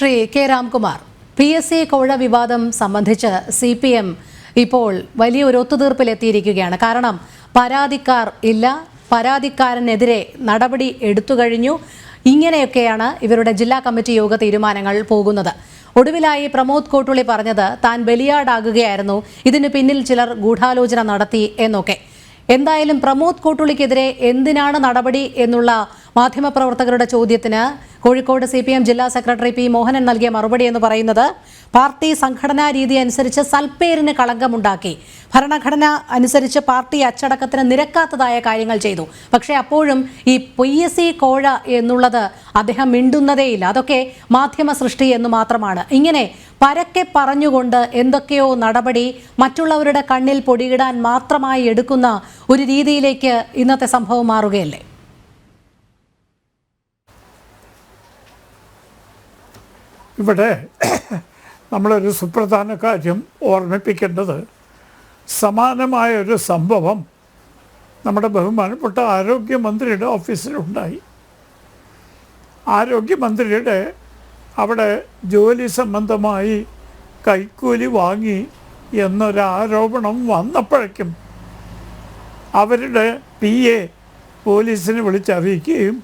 Shri K Ramkumar. P S C കോഴ വിവാദം സംബന്ധിച്ച് സി പി എം ഇപ്പോൾ വലിയൊരു ഒത്തുതീർപ്പിലെത്തിയിരിക്കുകയാണ്. കാരണം പരാതിക്കാർ ഇല്ല. പരാതിക്കാരനെതിരെ നടപടി എടുത്തു കഴിഞ്ഞു. ഇങ്ങനെയൊക്കെയാണ് ഇവരുടെ ജില്ലാ കമ്മിറ്റി യോഗ തീരുമാനങ്ങൾ പോകുന്നത്. ഒടുവിലായി പ്രമോദ് കോട്ടുളി പറഞ്ഞത് താൻ ബലിയാടാകുകയായിരുന്നു. ഇതിന് പിന്നിൽ ചിലർ ഗൂഢാലോചന നടത്തി എന്നൊക്കെ. എന്തായാലും പ്രമോദ് കോട്ടുളിക്കെതിരെ എന്തിനാണ് നടപടി എന്നുള്ള മാധ്യമപ്രവർത്തകരുടെ ചോദ്യത്തിന് കോഴിക്കോട് സി പി എം ജില്ലാ സെക്രട്ടറി പി മോഹനൻ നൽകിയ മറുപടി എന്ന് പറയുന്നത് പാർട്ടി സംഘടനാ രീതി അനുസരിച്ച് സൽപ്പേരിന് കളങ്കമുണ്ടാക്കി. ഭരണഘടന അനുസരിച്ച് പാർട്ടി അച്ചടക്കത്തിന് നിരക്കാത്തതായ കാര്യങ്ങൾ ചെയ്തു. പക്ഷേ അപ്പോഴും ഈ പി എസ് സി കോഴ എന്നുള്ളത് അദ്ദേഹം മിണ്ടുന്നതേയില്ല. അതൊക്കെ മാധ്യമ സൃഷ്ടി എന്ന് മാത്രമാണ്. ഇങ്ങനെ പരക്കെ പറഞ്ഞുകൊണ്ട് എന്തൊക്കെയോ നടപടി മറ്റുള്ളവരുടെ കണ്ണിൽ പൊടിയിടാൻ മാത്രമായി എടുക്കുന്ന ഒരു രീതിയിലേക്ക് ഇന്നത്തെ സംഭവം മാറുകയല്ലേ? ഇവിടെ നമ്മളൊരു സുപ്രധാന കാര്യം ഓർമ്മിപ്പിക്കേണ്ടത്. സമാനമായ ഒരു സംഭവം നമ്മുടെ ബഹുമാനപ്പെട്ട ആരോഗ്യമന്ത്രിയുടെ ഓഫീസിലുണ്ടായി ആരോഗ്യമന്ത്രിയുടെ അവിടെ ജോലി സംബന്ധമായി കൈക്കൂലി വാങ്ങി എന്നൊരാരോപണം വന്നപ്പോഴേക്കും അവരുടെ പി എ പോലീസിനെ വിളിച്ചറിയിക്കുകയും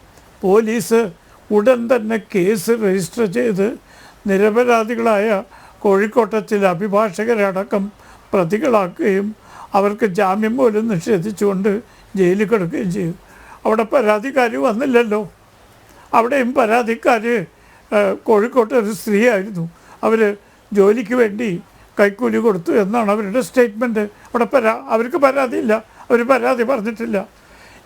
പോലീസ് ഉടൻ തന്നെ കേസ് രജിസ്റ്റർ ചെയ്ത് നിരപരാധികളായ കോഴിക്കോട്ടെ ചില അഭിഭാഷകരടക്കം പ്രതികളാക്കുകയും അവർക്ക് ജാമ്യം പോലും നിഷേധിച്ചുകൊണ്ട് ജയിലിൽ കിടക്കുകയും ചെയ്തു. അവിടെ പരാതിക്കാരി വന്നില്ലല്ലോ. അവിടെയും പരാതിക്കാർ കോഴിക്കോട്ടെ ഒരു സ്ത്രീയായിരുന്നു. അവർ ജോലിക്ക് വേണ്ടി കൈക്കൂലി കൊടുത്തു എന്നാണ് അവരുടെ സ്റ്റേറ്റ്മെന്റ് അവിടെ പരാ അവർക്ക് പരാതിയില്ല. അവർ പരാതി പറഞ്ഞിട്ടില്ല.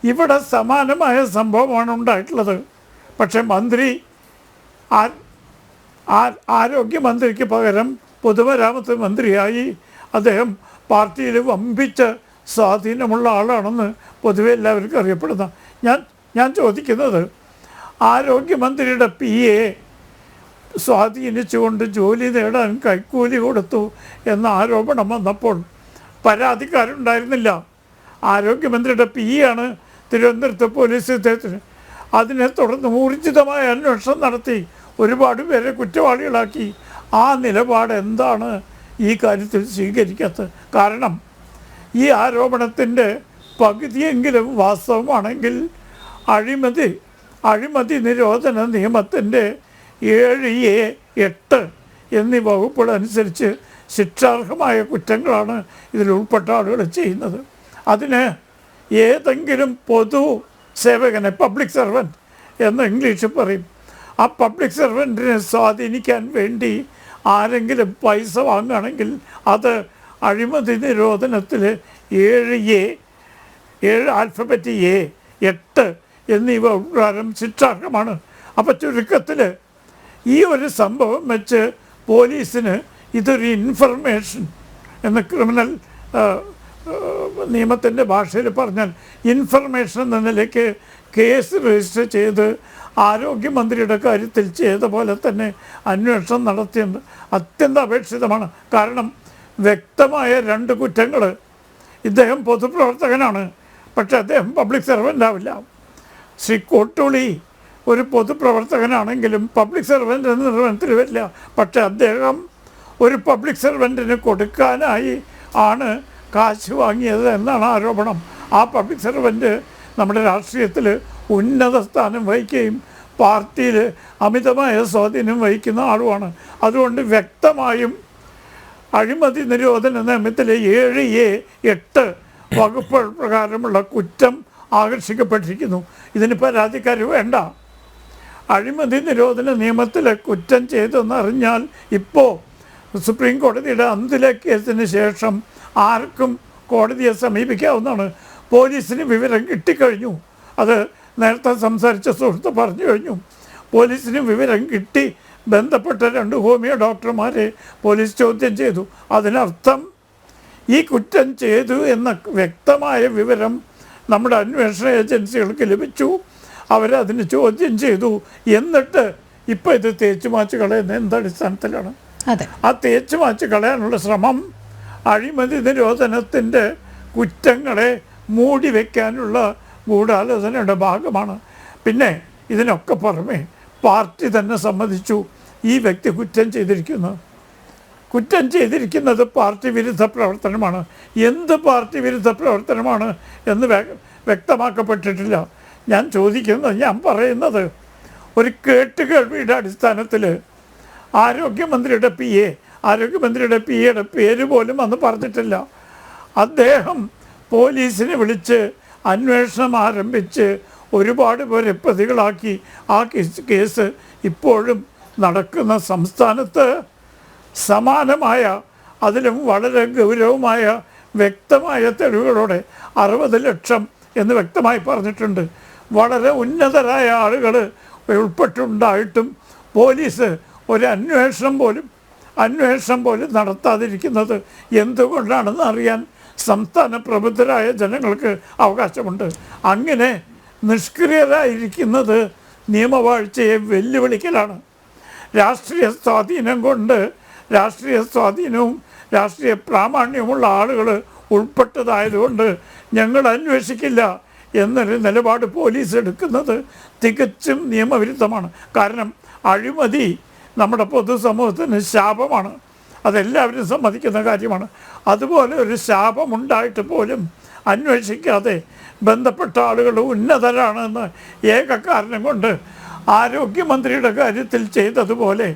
ഇവിടെ സമാനമായ സംഭവമാണ് ഉണ്ടായിട്ടുള്ളത്. പക്ഷേ മന്ത്രി ആ- ആരോഗ്യമന്ത്രിക്ക് പകരം പൊതുമരാമത്ത് മന്ത്രിയായി അദ്ദേഹം പാർട്ടിയിൽ വമ്പിച്ച സ്വാധീനമുള്ള ആളാണെന്ന് പൊതുവെ എല്ലാവർക്കും അറിയപ്പെടുന്ന ഞാൻ ഞാൻ ചോദിക്കുന്നത് ആരോഗ്യമന്ത്രിയുടെ പി എ സ്വാധീനിച്ചുകൊണ്ട് ജോലി നേടാൻ കൈക്കൂലി കൊടുത്തു എന്ന ആരോപണം വന്നപ്പോൾ പരാതിക്കാരുണ്ടായിരുന്നില്ല. ആരോഗ്യമന്ത്രിയുടെ പി ആണ് തിരുവനന്തപുരത്ത് പോലീസ് അദ്ദേഹത്തിന് അതിനെ തുടർന്ന് ഊർജിതമായ അന്വേഷണം നടത്തി. ഒരുപാട് പേരെ കുറ്റവാളികളാക്കി. ആ നിലപാട് എന്താണ് ഈ കാര്യത്തിൽ സ്വീകരിക്കാത്തത്? കാരണം ഈ ആരോപണത്തിന്റെ പകുതിയെങ്കിലും വാസ്തവമാണെങ്കിൽ അഴിമതി അഴിമതി നിരോധന നിയമത്തിന്റെ ഏഴ് എ എട്ട് എന്നീ വകുപ്പുകൾ അനുസരിച്ച് ശിക്ഷാർഹമായ കുറ്റങ്ങളാണ് ഇതിൽ ഉൾപ്പെട്ട ആളുകൾ ചെയ്യുന്നത്. അതിന് ഏതെങ്കിലും പൊതു സേവകനെ പബ്ലിക് സർവന്റ് എന്ന് ഇംഗ്ലീഷിൽ പറയും. ആ പബ്ലിക് സർവന്റിനെ സ്വാധീനിക്കാൻ വേണ്ടി ആരെങ്കിലും പൈസ വാങ്ങുകയാണെങ്കിൽ അത് അഴിമതി നിരോധനത്തിൽ ഏഴ് എ ഏഴ് ആൽഫബറ്റ് എ എട്ട് എന്നിവ പ്രകാരം ശിക്ഷാർഹമാണ്. അപ്പം ചുരുക്കത്തിൽ ഈ ഒരു സംഭവം വെച്ച് പോലീസിന് ഇതൊരു ഇൻഫർമേഷൻ എന്ന് ക്രിമിനൽ നിയമത്തിന്റെ ഭാഷയിൽ പറഞ്ഞാൽ ഇൻഫർമേഷൻ എന്ന നിലയ്ക്ക് കേസ് രജിസ്റ്റർ ചെയ്ത് ആരോഗ്യമന്ത്രിയുടെ കാര്യത്തിൽ ചെയ്ത പോലെ തന്നെ അന്വേഷണം നടത്തിയത് അത്യന്താപേക്ഷിതമാണ് കാരണം വ്യക്തമായ രണ്ട് കുറ്റങ്ങൾ ഇദ്ദേഹം പൊതുപ്രവർത്തകനാണ്. പക്ഷെ അദ്ദേഹം പബ്ലിക് സർവന്റ് ആവില്ല ശ്രീ കോട്ടുളി ഒരു പൊതുപ്രവർത്തകനാണെങ്കിലും പബ്ലിക് സർവന്റ് എന്ന നിർവഹണത്തിൽ വരില്ല. പക്ഷെ അദ്ദേഹം ഒരു പബ്ലിക് സർവന്റിന് കൊടുക്കാനായി ആണ് കാശ് വാങ്ങിയത് എന്നാണ് ആരോപണം. ആ പബ്ലിക് സർവന്റ് നമ്മുടെ രാഷ്ട്രീയത്തിൽ ഉന്നത സ്ഥാനം വഹിക്കുകയും പാർട്ടിയിൽ അമിതമായ സ്വാധീനം വഹിക്കുന്ന ആളുമാണ്. അതുകൊണ്ട് വ്യക്തമായും അഴിമതി നിരോധന നിയമത്തിലെ ഏഴ് എ എട്ട് വകുപ്പ് പ്രകാരമുള്ള കുറ്റം ആകർഷിക്കപ്പെട്ടിരിക്കുന്നു. ഇതിന് പരാതിക്കാർ വേണ്ട. അഴിമതി നിരോധന നിയമത്തിലെ കുറ്റം ചെയ്തെന്നറിഞ്ഞാൽ ഇപ്പോൾ സുപ്രീം കോടതിയുടെ അന്തിലെ കേസിന് ശേഷം ആർക്കും കോടതിയെ സമീപിക്കാവുന്നതാണ്. പോലീസിന് വിവരം കിട്ടിക്കഴിഞ്ഞു. അത് നേരത്തെ സംസാരിച്ച സുഹൃത്ത് പറഞ്ഞു കഴിഞ്ഞു. പോലീസിന് വിവരം കിട്ടി ബന്ധപ്പെട്ട രണ്ട് ഹോമിയോ ഡോക്ടർമാരെ പോലീസ് ചോദ്യം ചെയ്തു. അതിനർത്ഥം ഈ കുറ്റം ചെയ്തു എന്ന വ്യക്തമായ വിവരം നമ്മുടെ അന്വേഷണ ഏജൻസികൾക്ക് ലഭിച്ചു. അവരതിന് ചോദ്യം ചെയ്തു. എന്നിട്ട് ഇപ്പം ഇത് തേച്ചു മാച്ച് കളയുന്ന എന്തടിസ്ഥാനത്തിലാണ് അതെ. ആ തേച്ചു മാച്ച് കളയാനുള്ള ശ്രമം അഴിമതി നിരോധനത്തിന്റെ കുറ്റങ്ങളെ മൂടി വയ്ക്കാനുള്ള ഗൂഢാലോചനയുടെ ഭാഗമാണ്. പിന്നെ ഇതിനൊക്കെ പുറമെ പാർട്ടി തന്നെ സമ്മതിച്ചു ഈ വ്യക്തി കുറ്റം ചെയ്തിരിക്കുന്നു. കുറ്റം ചെയ്തിരിക്കുന്നത് പാർട്ടി വിരുദ്ധ പ്രവർത്തനമാണ്. എന്ത് പാർട്ടി വിരുദ്ധ പ്രവർത്തനമാണ് എന്ന് വ്യക്തമാക്കപ്പെട്ടിട്ടില്ല. ഞാൻ ചോദിക്കുന്നത് ഞാൻ പറയുന്നത് ഒരു കേട്ടുകേൾവിയുടെ അടിസ്ഥാനത്തിൽ ആരോഗ്യമന്ത്രിയുടെ പി എ ആരോഗ്യമന്ത്രിയുടെ പി എയുടെ പേര് പോലും അന്ന് പറഞ്ഞിട്ടില്ല. അദ്ദേഹം പോലീസിനെ വിളിച്ച് അന്വേഷണം ആരംഭിച്ച് ഒരുപാട് പേരെ പ്രതികളാക്കി ആ കേസ് കേസ് ഇപ്പോഴും നടക്കുന്ന സംസ്ഥാനത്ത് സമാനമായ അതിലും വളരെ ഗൗരവമായ വ്യക്തമായ തെളിവുകളോടെ അറുപത് ലക്ഷം എന്ന് വ്യക്തമായി പറഞ്ഞിട്ടുണ്ട്. വളരെ ഉന്നതരായ ആളുകൾ ഉൾപ്പെട്ടുണ്ടായിട്ടും പോലീസ് ഒരു അന്വേഷണം പോലും അന്വേഷണം പോലും നടത്താതിരിക്കുന്നത് എന്തുകൊണ്ടാണെന്ന് അറിയാൻ സംസ്ഥാന പ്രബുദ്ധരായ ജനങ്ങൾക്ക് അവകാശമുണ്ട്. അങ്ങനെ നിഷ്ക്രിയരായിരിക്കുന്നത് നിയമവാഴ്ചയെ വെല്ലുവിളിക്കലാണ്. രാഷ്ട്രീയ സ്വാധീനം കൊണ്ട് രാഷ്ട്രീയ സ്വാധീനവും രാഷ്ട്രീയ പ്രാമാണ്യമുള്ള ആളുകൾ ഉൾപ്പെട്ടതായതുകൊണ്ട് ഞങ്ങൾ അന്വേഷിക്കില്ല എന്നൊരു നിലപാട് പോലീസ് എടുക്കുന്നത് തികച്ചും നിയമവിരുദ്ധമാണ്. കാരണം അഴിമതി നമ്മുടെ പൊതുസമൂഹത്തിന് ശാപമാണ്. അതെല്ലാവരും സമ്മതിക്കുന്ന കാര്യമാണ്. അതുപോലെ ഒരു ശാപമുണ്ടായിട്ട് പോലും അന്വേഷിക്കാതെ ബന്ധപ്പെട്ട ആളുകൾ ഉന്നതരാണെന്ന് ഏക കാരണം കൊണ്ട് ആരോഗ്യമന്ത്രിയുടെ കാര്യത്തിൽ ചെയ്തതുപോലെ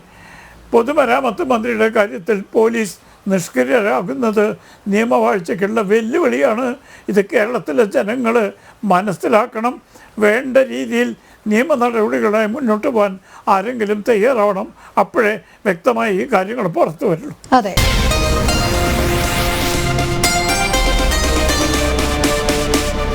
പൊതുമരാമത്ത് മന്ത്രിയുടെ കാര്യത്തിൽ പോലീസ് നിഷ്ക്രിയരാകുന്നത് നിയമവാഴ്ചയ്ക്കുള്ള വെല്ലുവിളിയാണ്. ഇത് കേരളത്തിലെ ജനങ്ങൾ മനസ്സിലാക്കണം. വേണ്ട രീതിയിൽ നിയമ നടപടികളായി മുന്നോട്ട് പോകാൻ ആരെങ്കിലും തയ്യാറാവണം. അപ്പോഴേ വ്യക്തമായി ഈ കാര്യങ്ങൾ പുറത്തു വരുള്ളൂ. അതെ.